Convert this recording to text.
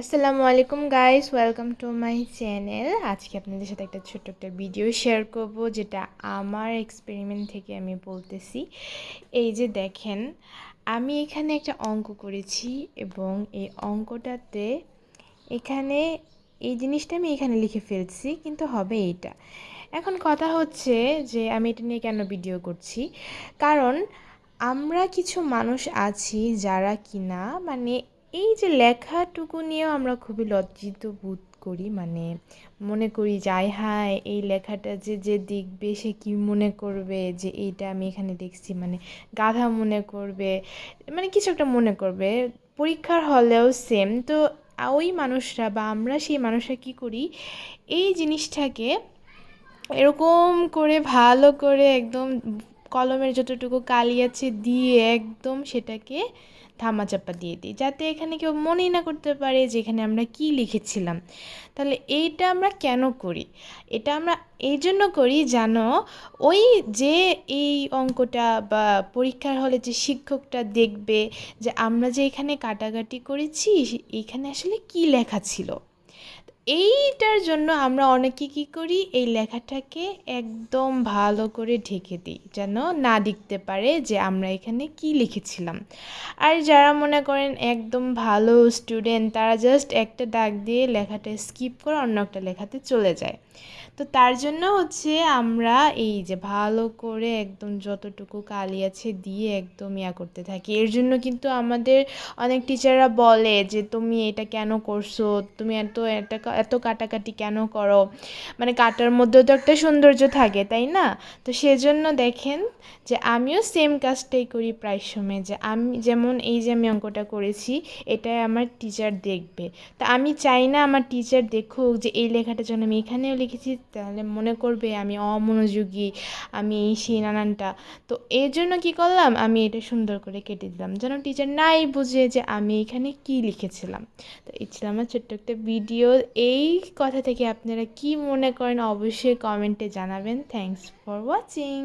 আসসালামু আলাইকুম guys welcome to my channel আজকে আপনাদের সাথে একটা ছোট্ট একটা ভিডিও শেয়ার করব, যেটা আমার এক্সপেরিমেন্ট থেকে আমি বলতেছি। এই যে দেখেন, আমি এখানে একটা অঙ্ক করেছি এবং এই অঙ্কটাতে এখানে এই জিনিসটা আমি এখানে লিখে ফেলছি, কিন্তু হবে এইটা। এখন কথা হচ্ছে যে আমি এটা নিয়ে কেন ভিডিও করছি? কারণ আমরা কিছু মানুষ আছি যারা কিনা মানে এই যে লেখাটুকু নিয়েও আমরা খুবই লজ্জিত বোধ করি মানে মনে করি যাই হায়, এই লেখাটা যে যে দেখবে, সে কি মনে করবে যে, এইটা আমি এখানে দেখছি? মানে গাধা মনে করবে মানে কিছু একটা মনে করবে। পরীক্ষার হলেও সেম তো ওই মানুষরা বা আমরা সেই মানুষরা কি করি? এই জিনিসটাকে এরকম করে, ভালো করে একদম কলমের যতটুকু কালি আছে দিয়ে একদম সেটাকে ধামাচাপা দিয়ে দিই। যাতে এখানে কেউ মনেই না করতে পারে যে এখানে আমরা কি লিখেছিলাম। তাহলে এইটা আমরা কেন করি? এটা আমরা এই জন্য করি যেন ওই যে এই অঙ্কটা বা পরীক্ষার হলে যে শিক্ষকটা দেখবে যে আমরা যে এখানে কাটাকাটি করেছি, এখানে আসলে কি লেখা ছিল। এইটার জন্য আমরা অনেকে কী করি, এই লেখাটাকে একদম ভালো করে ঢেকে দিই, যেন না দেখতে পারে যে আমরা এখানে কি লিখেছিলাম। আর যারা মনে করেন একদম ভালো স্টুডেন্ট তারা জাস্ট একটা দাগ দিয়ে লেখাটা স্কিপ করে অন্য একটা লেখাতে চলে যায়। তো তার জন্য হচ্ছে আমরা এই যে ভালো করে একদম যতটুকু কালি আছে দিয়ে একদম ইয়া করতে থাকি। এর জন্য কিন্তু আমাদের অনেক টিচাররা বলে যে, তুমি এটা কেন করছ? তুমি এত এটা এত কাটাকাটি কেন করো? মানে কাটার মধ্যেও তো একটা সৌন্দর্য থাকে, তাই না? তো সেজন্য দেখেন যে আমিও সেম কাজটাই করি প্রায় সময়, যে আমি যেমন এই যে আমি অঙ্কটা করেছি, এটাই আমার টিচার দেখবে। তা আমি চাই না আমার টিচার দেখুক যে এই লেখাটা যেন আমি এখানেও লিখেছি, তাহলে মনে করবে আমি অমনোযোগী, আমি এই সেই নানানটা। তো এর জন্য কি করলাম? আমি এটা সুন্দর করে কেটে দিলাম, যেন টিচার নাই বুঝে যে আমি এখানে কি লিখেছিলাম। তো এই ছিল আমার ছোট্ট একটা ভিডিও এই কথা থেকে আপনারা কি মনে করেন অবশ্যই কমেন্টে জানাবেন। Thanks for watching